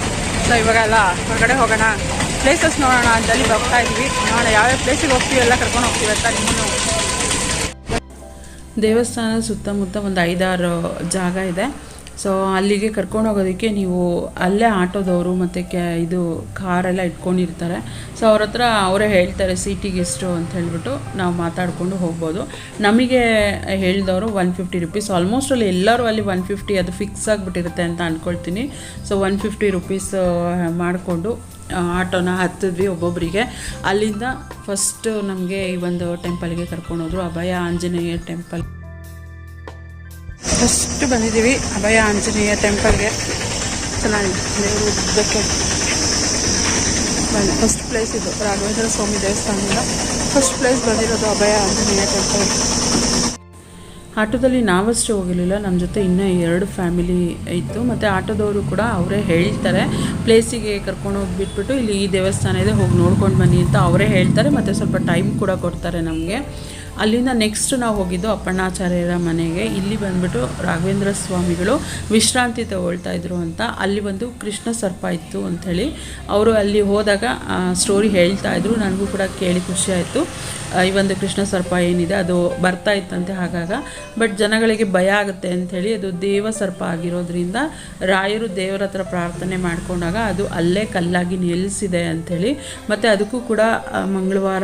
so ಇವಾಗ ಎಲ್ಲ ಹೊರಗಡೆ ಹೋಗೋಣ ಪ್ಲೇಸಸ್ ನೋಡೋಣ ಅಂತಲ್ಲಿ ಬರ್ತಾ ಇದ್ವಿ ನೋಡೋಣ ಯಾವ್ಯಾವ ಪ್ಲೇಸಿಗೆ ಹೋಗ್ತೀವಿ ಎಲ್ಲ ಕರ್ಕೊಂಡು ಹೋಗ್ತೀವಿ ಅಂತ ನಿಮ್ಮನ್ನು. ದೇವಸ್ಥಾನದ ಸುತ್ತಮುತ್ತ ಒಂದು ಐದಾರು ಜಾಗ ಇದೆ. ಸೊ ಅಲ್ಲಿಗೆ ಕರ್ಕೊಂಡು ಹೋಗೋದಕ್ಕೆ ನೀವು ಅಲ್ಲೇ ಆಟೋದವರು ಮತ್ತು ಕ್ಯಾ ಇದು ಕಾರೆಲ್ಲ ಇಟ್ಕೊಂಡಿರ್ತಾರೆ. ಸೊ ಅವ್ರ ಹತ್ರ ಅವರೇ ಹೇಳ್ತಾರೆ ಸೀಟಿಗೆ ಎಷ್ಟು ಅಂತ ಹೇಳ್ಬಿಟ್ಟು ನಾವು ಮಾತಾಡಿಕೊಂಡು ಹೋಗ್ಬೋದು. ನಮಗೆ ಹೇಳಿದವರು ಒನ್ ಫಿಫ್ಟಿ ರುಪೀಸ್ ಆಲ್ಮೋಸ್ಟ್ ಅಲ್ಲಿ ಎಲ್ಲರೂ ಅಲ್ಲಿ ಒನ್ ಫಿಫ್ಟಿ ಅದು ಫಿಕ್ಸ್ ಆಗಿಬಿಟ್ಟಿರುತ್ತೆ ಅಂತ ಅಂದ್ಕೊಳ್ತೀನಿ ಸೊ ಒನ್ ಫಿಫ್ಟಿ ರುಪೀಸ್ ಮಾಡಿಕೊಂಡು ಆಟೋನ ಹತ್ತಿದ್ವಿ ಒಬ್ಬೊಬ್ಬರಿಗೆ ಅಲ್ಲಿಂದ ಫಸ್ಟು ನಮಗೆ ಈ ಒಂದು ಟೆಂಪಲ್ಗೆ ಕರ್ಕೊಂಡೋದ್ರು ಅಭಯ ಆಂಜನೇಯ ಟೆಂಪಲ್ ಫಸ್ಟ್ ಬಂದಿದ್ದೀವಿ. ಅಭಯ ಆಂಜನೇಯ ಟೆಂಪಲ್ಗೆ. ಚೆನ್ನಾಗಿದೆ. ದೇವರು ಉದ್ದಕ್ಕೆ ಬಂದು ಫಸ್ಟ್ ಪ್ಲೇಸ್ ಇದು. ರಾಘವೇಂದ್ರ ಸ್ವಾಮಿ ದೇವಸ್ಥಾನದಿಂದ ಫಸ್ಟ್ ಪ್ಲೇಸ್ ಬಂದಿರೋದು ಅಭಯ ಆಂಜನೇಯ ಟೆಂಪಲ್. ಆಟೋದಲ್ಲಿ ನಾವಷ್ಟೇ ಹೋಗಿರಲಿಲ್ಲ. ನಮ್ಮ ಜೊತೆ ಇನ್ನೂ ಎರಡು ಫ್ಯಾಮಿಲಿ ಇತ್ತು. ಮತ್ತು ಆಟೋದವರು ಕೂಡ ಅವರೇ ಹೇಳ್ತಾರೆ. ಪ್ಲೇಸಿಗೆ ಕರ್ಕೊಂಡು ಹೋಗಿ ಬಿಟ್ಬಿಟ್ಟು ಇಲ್ಲಿ ಈ ದೇವಸ್ಥಾನ ಇದೆ, ಹೋಗಿ ನೋಡ್ಕೊಂಡು ಬನ್ನಿ ಅಂತ ಅವರೇ ಹೇಳ್ತಾರೆ. ಮತ್ತು ಸ್ವಲ್ಪ ಟೈಮ್ ಕೂಡ ಕೊಡ್ತಾರೆ ನಮಗೆ. ಅಲ್ಲಿಂದ ನೆಕ್ಸ್ಟ್ ನಾವು ಹೋಗಿದ್ದು ಅಪ್ಪಣ್ಣಾಚಾರ್ಯರ ಮನೆಗೆ. ಇಲ್ಲಿ ಬಂದ್ಬಿಟ್ಟು ರಾಘವೇಂದ್ರ ಸ್ವಾಮಿಗಳು ವಿಶ್ರಾಂತಿ ತಗೊಳ್ತಾ ಇದ್ರು ಅಂತ. ಅಲ್ಲಿ ಒಂದು ಕೃಷ್ಣ ಸರ್ಪ ಇತ್ತು ಅಂಥೇಳಿ ಅವರು ಅಲ್ಲಿ ಹೋದಾಗ ಸ್ಟೋರಿ ಹೇಳ್ತಾ ಇದ್ರು. ನನಗೂ ಕೂಡ ಕೇಳಿ ಖುಷಿ ಆಯಿತು. ಈ ಒಂದು ಕೃಷ್ಣ ಸರ್ಪ ಏನಿದೆ, ಅದು ಬರ್ತಾ ಇತ್ತಂತೆ ಹಾಗಾಗ. ಬಟ್ ಜನಗಳಿಗೆ ಭಯ ಆಗುತ್ತೆ ಅಂಥೇಳಿ ಅದು ದೇವ ಸರ್ಪ ಆಗಿರೋದ್ರಿಂದ ರಾಯರು ದೇವರ ಹತ್ರ ಪ್ರಾರ್ಥನೆ ಮಾಡಿಕೊಂಡಾಗ ಅದು ಅಲ್ಲೇ ಕಲ್ಲಾಗಿ ನಿಲ್ಲಿಸಿದೆ ಅಂಥೇಳಿ ಮತ್ತು ಅದಕ್ಕೂ ಕೂಡ ಮಂಗಳವಾರ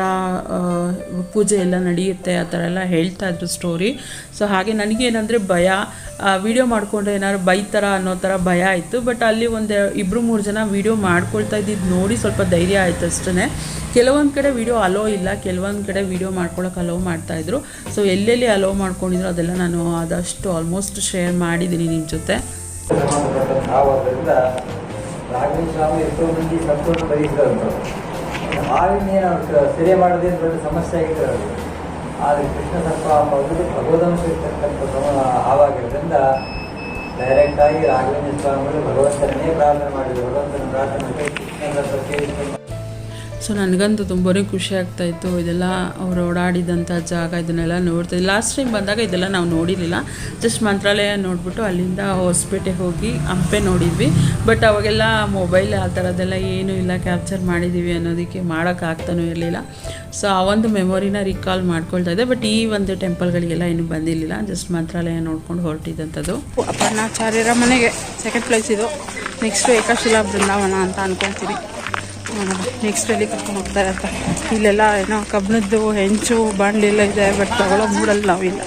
ಪೂಜೆ ಎಲ್ಲ ನಡೆಯುತ್ತೆ. ಆ ಥರ ಎಲ್ಲ ಹೇಳ್ತಾ ಇದ್ರು ಸ್ಟೋರಿ ಸೊ ಹಾಗೆ ನನಗೇನಂದರೆ ಭಯ ವಿಡಿಯೋ ಮಾಡಿಕೊಂಡ್ರೆ ಏನಾದ್ರು ಬೈತಾರ ಅನ್ನೋ ಥರ ಭಯ ಆಯಿತು. ಬಟ್ ಅಲ್ಲಿ ಒಂದು ಇಬ್ಬರು ಮೂರು ಜನ ವಿಡಿಯೋ ಮಾಡ್ಕೊಳ್ತಾ ಇದ್ದಿದ್ದು ನೋಡಿ ಸ್ವಲ್ಪ ಧೈರ್ಯ ಆಯಿತು ಅಷ್ಟೇ ಕೆಲವೊಂದು ಕಡೆ ವಿಡಿಯೋ ಅಲೋ ಇಲ್ಲ, ಕೆಲವೊಂದು ಕಡೆ ವಿಡಿಯೋ ಮಾಡ್ಕೊಳಕ್ಕೆ ಅಲೋ ಮಾಡ್ತಾಯಿದ್ರು ಸೊ ಎಲ್ಲೆಲ್ಲಿ ಅಲೋ ಮಾಡ್ಕೊಂಡಿದ್ರು ಅದೆಲ್ಲ ನಾನು ಆದಷ್ಟು ಆಲ್ಮೋಸ್ಟ್ ಶೇರ್ ಮಾಡಿದ್ದೀನಿ ನಿಮ್ಮ ಜೊತೆ. ಆಗೋದ್ರಿಂದ ರಾಘವೇಂದ್ರ ಸ್ವಾಮಿ ಎಷ್ಟೋ ಮಂದಿ ಸಂಪೂರ್ಣ ಬರೀತಾರೆ ಹಾವಿನೇನು ಅವ್ರು ಸರಿ ಮಾಡದೆ ದೊಡ್ಡ ಸಮಸ್ಯೆ ಆಗಿತ್ತು ಅದು ಆದರೆ ಕೃಷ್ಣ ಸರ್ಪ ಮೊದಲು ಭಗವದಂಶ ಇರ್ತಕ್ಕಂಥ ಸಮ ಹಾವಾಗಿರೋದ್ರಿಂದ ಡೈರೆಕ್ಟಾಗಿ ರಾಘವೇಂದ್ರ ಸ್ವಾಮಿಗಳು ಭಗವಂತನನ್ನೇ ಪ್ರಾರ್ಥನೆ ಮಾಡಿದರು. ಭಗವಂತನ ಪ್ರಾರ್ಥನೆ ಕೃಷ್ಣ ಸರ್ಪ ಕೇಳಿಸ್ಕೊಂಡು ಸೊ ನನಗಂತೂ ತುಂಬನೇ ಖುಷಿ ಆಗ್ತಾಯಿತ್ತು ಇದೆಲ್ಲ ಅವರು ಓಡಾಡಿದಂಥ ಜಾಗ, ಇದನ್ನೆಲ್ಲ ನೋಡ್ತಾ ಲಾಸ್ಟ್ ಟೈಮ್ ಬಂದಾಗ ಇದೆಲ್ಲ ನಾವು ನೋಡಿರಲಿಲ್ಲ. ಜಸ್ಟ್ ಮಂತ್ರಾಲಯ ನೋಡಿಬಿಟ್ಟು ಅಲ್ಲಿಂದ ಹೊಸಪೇಟೆ ಹೋಗಿ ಹಂಪೆ ನೋಡಿದ್ವಿ. ಬಟ್ ಅವಾಗೆಲ್ಲ ಮೊಬೈಲ್ ಆ ಥರದ್ದೆಲ್ಲ ಏನೂ ಇಲ್ಲ. ಕ್ಯಾಪ್ಚರ್ ಮಾಡಿದ್ದೀವಿ ಅನ್ನೋದಕ್ಕೆ ಮಾಡೋಕ್ಕಾಗ್ತಾನೂ ಇರಲಿಲ್ಲ. ಸೊ ಆ ಒಂದು ಮೆಮೊರಿನ ರಿಕಾಲ್ ಮಾಡ್ಕೊಳ್ತಾ ಇದ್ದೆ. ಬಟ್ ಈ ಒಂದು ಟೆಂಪಲ್ಗಳಿಗೆಲ್ಲ ಇನ್ನೂ ಬಂದಿರಲಿಲ್ಲ. ಜಸ್ಟ್ ಮಂತ್ರಾಲಯ ನೋಡ್ಕೊಂಡು ಹೊರಟಿದ್ದಂಥದ್ದು ಅಪರ್ಣಾಚಾರ್ಯರ ಮನೆಗೆ ಸೆಕೆಂಡ್ ಪ್ಲೇಸ್ ಇದು. ನೆಕ್ಸ್ಟ್ ಏಕಶಿಲಾ ಬೃಂದಾವನ ಅಂತ ಅನ್ಕೊಳ್ತೀನಿ ನೆಕ್ಸ್ಟ್ ಅಲ್ಲಿ ಕರ್ಕೊಂಡು ಹೋಗ್ತಾರೆ ಅಂತ. ಇಲ್ಲೆಲ್ಲ ಏನೋ ಕಬ್ಬಿಣದ್ದು, ಹೆಂಚು ಬಾಂಡ್ಲೆಲ್ಲ ಇದೆ ಬಟ್ ತಗೊಳ್ಳೋ ಮೂಡಲ್ಲಿ ನಾವಿಲ್ಲ.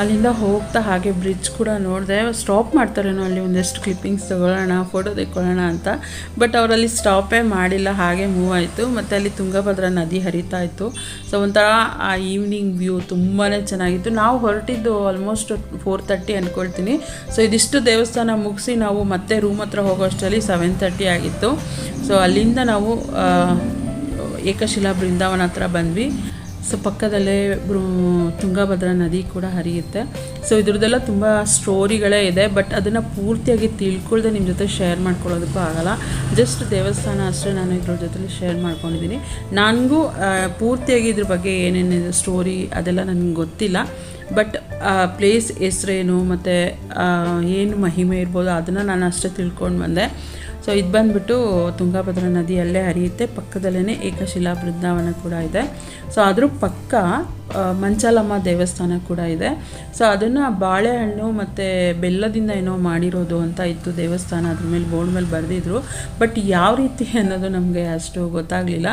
ಅಲ್ಲಿಂದ ಹೋಗ್ತಾ ಹಾಗೆ ಬ್ರಿಡ್ಜ್ ಕೂಡ ನೋಡಿದೆ. ಸ್ಟಾಪ್ ಮಾಡ್ತಾರೇನೋ ಅಲ್ಲಿ ಒಂದಷ್ಟು ಕ್ಲಿಪ್ಪಿಂಗ್ಸ್ ತಗೊಳ್ಳೋಣ ಫೋಟೋ ತೆಕ್ಕೊಳ್ಳೋಣ ಅಂತ. ಬಟ್ ಅವರಲ್ಲಿ ಸ್ಟಾಪೇ ಮಾಡಿಲ್ಲ, ಹಾಗೆ ಮೂವ್ ಆಯಿತು. ಮತ್ತು ಅಲ್ಲಿ ತುಂಗಭದ್ರಾ ನದಿ ಹರಿತಾ ಇತ್ತು. ಸೊ ಒಂಥರ ಆ ಈವ್ನಿಂಗ್ ವ್ಯೂ ತುಂಬಾ ಚೆನ್ನಾಗಿತ್ತು. ನಾವು ಹೊರಟಿದ್ದು ಆಲ್ಮೋಸ್ಟ್ ಫೋರ್ ತರ್ಟಿ ಅಂದ್ಕೊಳ್ತೀನಿ ಸೊ ಇದಿಷ್ಟು ದೇವಸ್ಥಾನ ಮುಗಿಸಿ ನಾವು ಮತ್ತೆ ರೂಮ್ ಹತ್ರ ಹೋಗೋಷ್ಟರಲ್ಲಿ ಸೆವೆನ್ ತರ್ಟಿ ಆಗಿತ್ತು. ಸೊ ಅಲ್ಲಿಂದ ನಾವು ಏಕಶಿಲಾ ಬೃಂದಾವನ ಹತ್ರ ಬಂದ್ವಿ. ಸೊ ಪಕ್ಕದಲ್ಲೇ ತುಂಗಭದ್ರಾ ನದಿ ಕೂಡ ಹರಿಯುತ್ತೆ. ಸೊ ಇದ್ರದ್ದೆಲ್ಲ ತುಂಬ ಸ್ಟೋರಿಗಳೇ ಇದೆ, ಬಟ್ ಅದನ್ನು ಪೂರ್ತಿಯಾಗಿ ತಿಳ್ಕೊಳ್ದೆ ನಿಮ್ಮ ಜೊತೆ ಶೇರ್ ಮಾಡ್ಕೊಳ್ಳೋದಕ್ಕೂ ಆಗಲ್ಲ. ಜಸ್ಟ್ ದೇವಸ್ಥಾನ ಅಷ್ಟೇ ನಾನು ಇದ್ರ ಜೊತೆಲಿ ಶೇರ್ ಮಾಡ್ಕೊಂಡಿದ್ದೀನಿ ನನಗೂ ಪೂರ್ತಿಯಾಗಿ ಇದ್ರ ಬಗ್ಗೆ ಏನೇನಿದೆ ಸ್ಟೋರಿ ಅದೆಲ್ಲ ನನಗೆ ಗೊತ್ತಿಲ್ಲ. ಬಟ್ ಪ್ಲೇಸ್ ಹೆಸ್ರೇನು ಮತ್ತು ಏನು ಮಹಿಮೆ ಇರ್ಬೋದು ಅದನ್ನು ನಾನು ಅಷ್ಟೇ ತಿಳ್ಕೊಂಡು ಬಂದೆ. ಸೊ ಇದು ಬಂದ್ಬಿಟ್ಟು ತುಂಗಭದ್ರಾ ನದಿ ಅಲ್ಲೇ ಹರಿಯುತ್ತೆ. ಪಕ್ಕದಲ್ಲೇ ಏಕಶಿಲಾ ಬೃಂದಾವನ ಕೂಡ ಇದೆ. ಸೊ ಅದ್ರ ಪಕ್ಕ ಮಂಚಾಲಮ್ಮ ದೇವಸ್ಥಾನ ಕೂಡ ಇದೆ. ಸೊ ಅದನ್ನು ಬಾಳೆಹಣ್ಣು ಮತ್ತು ಬೆಲ್ಲದಿಂದ ಏನೋ ಮಾಡಿರೋದು ಅಂತ ಇತ್ತು ದೇವಸ್ಥಾನ, ಅದ್ರ ಮೇಲೆ ಬೋರ್ಡ್ ಮೇಲೆ ಬರೆದಿದ್ರು. ಬಟ್ ಯಾವ ರೀತಿ ಅನ್ನೋದು ನಮಗೆ ಅಷ್ಟು ಗೊತ್ತಾಗಲಿಲ್ಲ.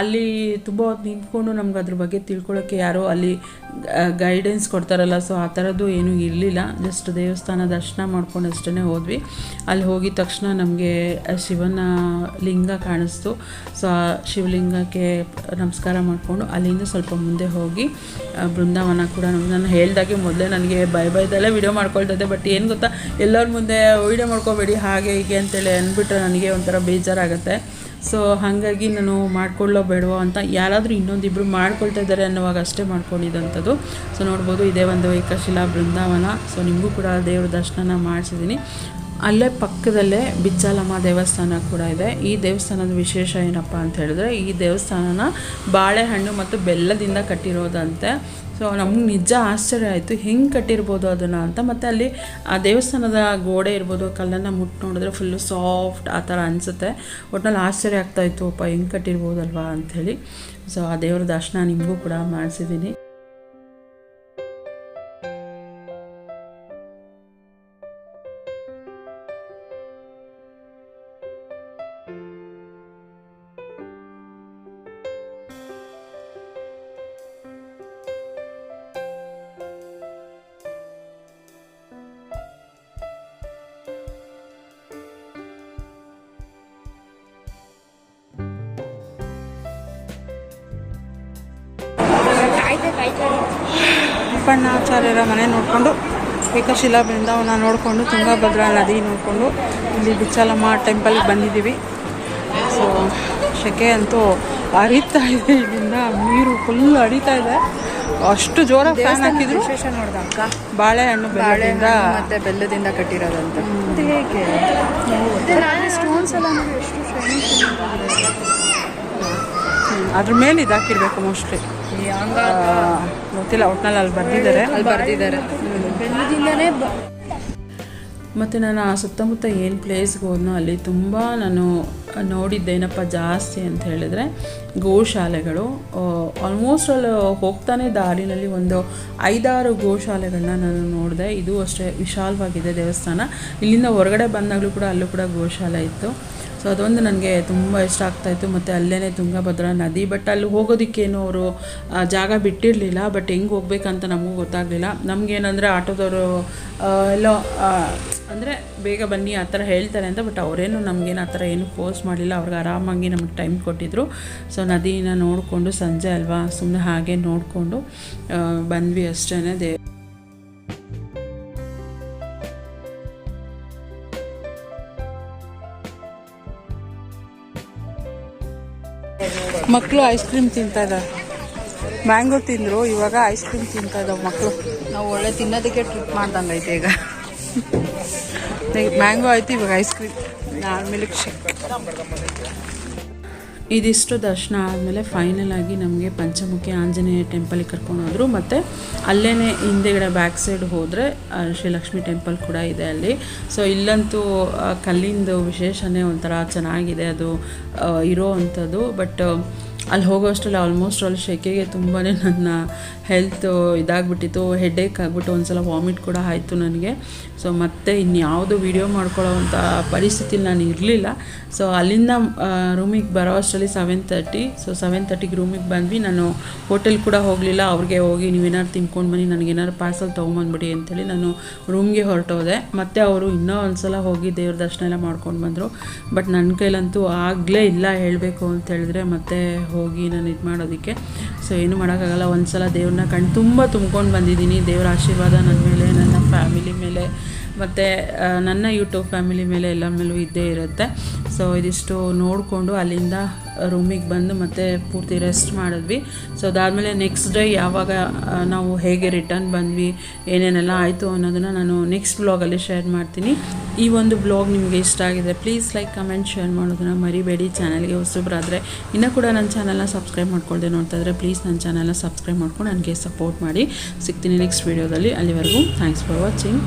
ಅಲ್ಲಿ ತುಂಬ ಹೊತ್ತು ನಿಂತ್ಕೊಂಡು ನಮ್ಗೆ ಅದ್ರ ಬಗ್ಗೆ ತಿಳ್ಕೊಳ್ಳೋಕ್ಕೆ ಯಾರೋ ಅಲ್ಲಿ ಗೈಡೆನ್ಸ್ ಕೊಡ್ತಾರಲ್ಲ ಸೊ ಆ ಥರದ್ದು ಏನೂ ಇರಲಿಲ್ಲ. ಜಸ್ಟ್ ದೇವಸ್ಥಾನ ದರ್ಶನ ಮಾಡ್ಕೊಂಡು ಅಷ್ಟೇ ಹೋದ್ವಿ. ಅಲ್ಲಿ ಹೋಗಿದ ತಕ್ಷಣ ನಮಗೆ ಶಿವನ ಲಿಂಗ ಕಾಣಿಸ್ತು. ಸೊ ಶಿವಲಿಂಗಕ್ಕೆ ನಮಸ್ಕಾರ ಮಾಡಿಕೊಂಡು ಅಲ್ಲಿಂದ ಸ್ವಲ್ಪ ಮುಂದೆ ಹೋಗಿ ಆ, ಬೃಂದಾವನ ಕೂಡ ನಾನು ಹೇಳ್ದಾಗೆ ಮೊದಲೇ ನನಗೆ ಭಯ ಭಯದಲ್ಲೇ ವಿಡಿಯೋ ಮಾಡ್ಕೊಳ್ತಾ ಇದ್ದೆ ಬಟ್ ಏನು ಗೊತ್ತಾ ಎಲ್ಲರ ಮುಂದೆ ವೀಡಿಯೋ ಮಾಡ್ಕೋಬೇಡಿ ಹಾಗೆ ಹೀಗೆ ಅಂತೇಳಿ ಅಂದ್ಬಿಟ್ರೆ ನನಗೆ ಒಂಥರ ಬೇಜಾರಾಗುತ್ತೆ. ಸೊ ಹಾಗಾಗಿ ನಾನು ಮಾಡ್ಕೊಳ್ಳೋ ಬೇಡವೋ ಅಂತ ಯಾರಾದರೂ ಇನ್ನೊಂದಿಬ್ಬರು ಮಾಡ್ಕೊಳ್ತಾ ಇದ್ದಾರೆ ಅನ್ನೋವಾಗ ಅಷ್ಟೇ ಮಾಡ್ಕೊಂಡಿದ್ದಂಥದ್ದು ಸೊ ನೋಡ್ಬೋದು ಇದೇ ಒಂದು ಏಕಶಿಲಾ ಬೃಂದಾವನ. ಸೊ ನಿಮಗೂ ಕೂಡ ದೇವ್ರ ದರ್ಶನ ಮಾಡಿಸಿದ್ದೀನಿ. ಅಲ್ಲೇ ಪಕ್ಕದಲ್ಲೇ ಬಿಚ್ಚಾಲಮ್ಮ ದೇವಸ್ಥಾನ ಕೂಡ ಇದೆ. ಈ ದೇವಸ್ಥಾನದ ವಿಶೇಷ ಏನಪ್ಪ ಅಂತ ಹೇಳಿದ್ರೆ, ಈ ದೇವಸ್ಥಾನನ ಬಾಳೆಹಣ್ಣು ಮತ್ತು ಬೆಲ್ಲದಿಂದ ಕಟ್ಟಿರೋದಂತೆ. ಸೊ ನಮ್ಗೆ ನಿಜ ಆಶ್ಚರ್ಯ ಆಯಿತು, ಹೆಂಗೆ ಕಟ್ಟಿರ್ಬೋದು ಅದನ್ನು ಅಂತ. ಮತ್ತು ಅಲ್ಲಿ ಆ ದೇವಸ್ಥಾನದ ಗೋಡೆ ಇರ್ಬೋದು, ಕಲ್ಲನ್ನು ಮುಟ್ಟು ನೋಡಿದ್ರೆ ಫುಲ್ಲು ಸಾಫ್ಟ್ ಆ ಥರ ಅನಿಸುತ್ತೆ. ಒಟ್ನಲ್ಲಿ ಆಶ್ಚರ್ಯ ಆಗ್ತಾಯಿತ್ತು ಅಪ್ಪ ಹೆಂಗೆ ಕಟ್ಟಿರ್ಬೋದಲ್ವಾ? ಅಂಥೇಳಿ. ಸೊ ಆ ದೇವ್ರ ದರ್ಶನ ನಿಮಗೂ ಕೂಡ ಮಾಡಿಸಿದ್ದೀನಿ. ಅಪ್ಪಣ್ಣಾಚಾರ್ಯರ ಮನೆ ನೋಡಿಕೊಂಡು ಏಕಶಿಲಾ ಬೃಂದಾವನ ನೋಡಿಕೊಂಡು ತುಂಗಭದ್ರಾ ನದಿ ನೋಡಿಕೊಂಡು ಇಲ್ಲಿ ಬಿಚ್ಚಲಮ್ಮ ಟೆಂಪಲ್ಗೆ ಬಂದಿದ್ದೀವಿ. ಸೊ ಸೆಕೆ ಅಂತೂ ಹರಿತಾ ಇದೆ ಇಲ್ಲಿಂದ ನೀರು ಫುಲ್ ಹರಿತಾ ಇದೆ. ಅಷ್ಟು ಜೋರಾಗಿ ಫ್ಯಾನ್ ಹಾಕಿದ್ರು. ವಿಶೇಷ ನೋಡ್ದ ಅಕ್ಕ? ಬಾಳೆಹಣ್ಣು ಬೆಲ್ಲದಿಂದ ಮತ್ತೆ ಬೆಲ್ಲದಿಂದ ಕಟ್ಟಿರೋದಂತ. ಹೇಗೆ? ಸ್ಟೋನ್ಸ್ ಎಲ್ಲ ಅದ್ರ ಮೇಲೆ ಇದಾಕಿರ್ಬೇಕು ಮೋಸ್ಟ್ಲಿ ಗೊತ್ತಿಲ್ಲ ಒಟ್ನಲ್ಲಿ ಅಲ್ಲಿ ಬರ್ದಿದ್ದಾರೆ. ಅಲ್ಲಿ ಬರ್ದಿದ್ದಾರೆ. ಮತ್ತು ನಾನು ಆ ಸುತ್ತಮುತ್ತ ಏನು ಪ್ಲೇಸ್ಗೆ ಹೋದ್ನೋ ಅಲ್ಲಿ ತುಂಬ ನಾನು ನೋಡಿದ್ದೇನಪ್ಪ ಜಾಸ್ತಿ ಅಂತ ಹೇಳಿದರೆ ಗೋಶಾಲೆಗಳು. ಆಲ್ಮೋಸ್ಟ್ ಅಲ್ಲಿ ಹೋಗ್ತಾನೆ ದಾರಿನಲ್ಲಿ ಒಂದು ಐದಾರು ಗೋಶಾಲೆಗಳನ್ನ ನಾನು ನೋಡಿದೆ. ಇದು ಅಷ್ಟೇ ವಿಶಾಲವಾಗಿದೆ ದೇವಸ್ಥಾನ. ಇಲ್ಲಿಂದ ಹೊರಗಡೆ ಬಂದಾಗಲೂ ಕೂಡ ಅಲ್ಲೂ ಕೂಡ ಗೋಶಾಲೆ ಇತ್ತು. ಸೊ ಅದೊಂದು ನನಗೆ ತುಂಬ ಇಷ್ಟ ಆಗ್ತಾಯಿತ್ತು ಮತ್ತು ಅಲ್ಲೇ ತುಂಗಭದ್ರಾ ನದಿ ಬಟ್ ಅಲ್ಲಿ ಹೋಗೋದಕ್ಕೇನು ಅವರು ಜಾಗ ಬಿಟ್ಟಿರಲಿಲ್ಲ. ಬಟ್ ಹೆಂಗೆ ಹೋಗ್ಬೇಕಂತ ನಮಗೂ ಗೊತ್ತಾಗಲಿಲ್ಲ. ನಮಗೇನಂದರೆ ಆಟೋದವರು ಎಲ್ಲೋ ಅಂದರೆ ಬೇಗ ಬನ್ನಿ, ಆ ಥರ ಹೇಳ್ತಾರೆ ಅಂತ ಬಟ್ ಅವರೇನು ನಮಗೇನು ಆ ಥರ ಏನು ಫೋರ್ಸ್ ಮಾಡಲಿಲ್ಲ. ಅವ್ರಿಗೆ ಆರಾಮಾಗಿ ನಮಗೆ ಟೈಮ್ ಕೊಟ್ಟಿದ್ರು. ಸೊ ನದಿನ ನೋಡಿಕೊಂಡು, ಸಂಜೆ ಅಲ್ವಾ ಸುಮ್ಮನೆ ಹಾಗೆ ನೋಡಿಕೊಂಡು ಬಂದ್ವಿ ಅಷ್ಟೇ ದೇ ಮಕ್ಕಳು ಐಸ್ ಕ್ರೀಮ್ ತಿಂತಾ ಇದ್ದಾರೆ ಮ್ಯಾಂಗೋ ತಿಂದರು ಇವಾಗ ಐಸ್ ಕ್ರೀಮ್ ತಿಂತಾ ಇದ್ದಾವೆ ಮಕ್ಕಳು ನಾವು ಒಳ್ಳೆ ತಿನ್ನೋದಕ್ಕೆ ಟ್ರಿಪ್ ಮಾಡ್ದಂಗೈತೆ ಈಗ. ಮ್ಯಾಂಗೋ ಆಯ್ತು ಇವಾಗ ಐಸ್ ಕ್ರೀಮ್. ನಾನು ಮಿಲ್ಕ್ ಶೇಕ್. ಇದಿಷ್ಟು ದರ್ಶನ ಆದಮೇಲೆ ಫೈನಲ್ ಆಗಿ ನಮಗೆ ಪಂಚಮುಖಿ ಆಂಜನೇಯ ಟೆಂಪಲಿಗೆ ಕರ್ಕೊಂಡು ಹೋದರು. ಮತ್ತು ಅಲ್ಲೇ ಹಿಂದೆಗಡೆ ಬ್ಯಾಕ್ ಸೈಡ್ ಹೋದರೆ ಶ್ರೀಲಕ್ಷ್ಮಿ ಟೆಂಪಲ್ ಕೂಡ ಇದೆ ಅಲ್ಲಿ. ಸೊ ಇಲ್ಲಂತೂ ಕಲ್ಲಿಂದು ವಿಶೇಷನೇ ಒಂಥರ ಚೆನ್ನಾಗಿದೆ. ಅದು ಇರೋ ಅಂಥದ್ದು. ಬಟ್ ಅಲ್ಲಿ ಹೋಗೋಷ್ಟರಲ್ಲಿ ಆಲ್ಮೋಸ್ಟ್ ಅಲ್ಲಿ ಶೆಕೆಗೆ ತುಂಬಾ ನನ್ನ ಹೆಲ್ತ್ ಇದಾಗ್ಬಿಟ್ಟಿತ್ತು ಹೆಡ್ಏಕ್ ಆಗಿಬಿಟ್ಟು ಒಂದ್ಸಲ ವಾಮಿಟ್ ಕೂಡ ಆಯಿತು ನನಗೆ. ಸೊ ಮತ್ತೆ ಇನ್ಯಾವುದು ವೀಡಿಯೋ ಮಾಡ್ಕೊಳ್ಳೋವಂಥ ಪರಿಸ್ಥಿತಿ ನಾನು ಇರಲಿಲ್ಲ. ಸೊ ಅಲ್ಲಿಂದ ರೂಮಿಗೆ ಬರೋ ಅಷ್ಟರಲ್ಲಿ ಸೆವೆನ್ ತರ್ಟಿ ಸೊ ಸೆವೆನ್ ತರ್ಟಿಗೆ ರೂಮಿಗೆ ಬಂದ್ವಿ. ನಾನು ಹೋಟೆಲ್ ಕೂಡ ಹೋಗಲಿಲ್ಲ. ಅವ್ರಿಗೆ ಹೋಗಿ ನೀವೇನಾದ್ರು ತಿನ್ಕೊಂಡು ಬನ್ನಿ ನನಗೇನಾದ್ರು ಪಾರ್ಸಲ್ ತೊಗೊಂಬಂದ್ಬಿಡಿ ಅಂತೇಳಿ ನಾನು ರೂಮ್ಗೆ ಹೊರಟೋದೆ. ಮತ್ತು ಅವರು ಇನ್ನೂ ಒಂದ್ಸಲ ಹೋಗಿ ದೇವ್ರ ದರ್ಶನ ಎಲ್ಲ ಮಾಡ್ಕೊಂಡು ಬಂದರು. ಬಟ್ ನನ್ನ ಕೈಲಂತೂ ಆಗಲೇ ಇಲ್ಲ ಹೇಳಬೇಕು ಅಂತ ಹೇಳಿದ್ರೆ ಮತ್ತೆ ಹೋಗಿ ನಾನು ಇದು ಮಾಡೋದಕ್ಕೆ. ಸೊ ಏನು ಮಾಡೋಕ್ಕಾಗಲ್ಲ. ಒಂದು ಸಲ ದೇವ್ರನ್ನ ಕಣ್ಣು ತುಂಬ ತುಂಬ್ಕೊಂಡು ಬಂದಿದ್ದೀನಿ. ದೇವರ ಆಶೀರ್ವಾದ ನನ್ನ ಮೇಲೆ, ನನ್ನ ಫ್ಯಾಮಿಲಿ ಮೇಲೆ, ಮತ್ತು ನನ್ನ ಯೂಟ್ಯೂಬ್ ಫ್ಯಾಮಿಲಿ ಮೇಲೆ ಎಲ್ಲ ಮೇಲೂ ಇದ್ದೇ ಇರುತ್ತೆ. ಸೊ ಇದಿಷ್ಟು ನೋಡಿಕೊಂಡು ಅಲ್ಲಿಂದ ರೂಮಿಗೆ ಬಂದು ಮತ್ತೆ ಪೂರ್ತಿ ರೆಸ್ಟ್ ಮಾಡಿದ್ವಿ. ಸೊ ಅದಾದಮೇಲೆ ನೆಕ್ಸ್ಟ್ ಡೇ ಯಾವಾಗ ನಾವು ಹೇಗೆ ರಿಟರ್ನ್ ಬಂದ್ವಿ, ಏನೇನೆಲ್ಲ ಆಯಿತು ಅನ್ನೋದನ್ನು ನಾನು ನೆಕ್ಸ್ಟ್ ಬ್ಲಾಗಲ್ಲಿ ಶೇರ್ ಮಾಡ್ತೀನಿ. ಈ ಒಂದು ಬ್ಲಾಗ್ ನಿಮಗೆ ಇಷ್ಟ ಆಗಿದೆ ಪ್ಲೀಸ್ ಲೈಕ್ ಕಮೆಂಟ್ ಶೇರ್ ಮಾಡೋದನ್ನು ಮರಿಬೇಡಿ. ಚಾನಲ್ಗೆ ಹೊಸಬ್ರಾದರೆ ಇನ್ನೂ ಕೂಡ ನನ್ನ ಚಾನಲ್ನ ಸಬ್ಸ್ಕ್ರೈಬ್ ಮಾಡ್ಕೊಳ್ದೆ ನೋಡ್ತಾ ಇದ್ರೆ ಪ್ಲೀಸ್ ನನ್ನ ಚಾನಲ್ನ ಸಬ್ಸ್ಕ್ರೈಬ್ ಮಾಡ್ಕೊಂಡು ನನಗೆ ಸಪೋರ್ಟ್ ಮಾಡಿ. ಸಿಗ್ತೀನಿ ನೆಕ್ಸ್ಟ್ ವೀಡಿಯೋದಲ್ಲಿ ಅಲ್ಲಿವರೆಗೂ ಥ್ಯಾಂಕ್ಸ್ ಫಾರ್ ವಾಚಿಂಗ್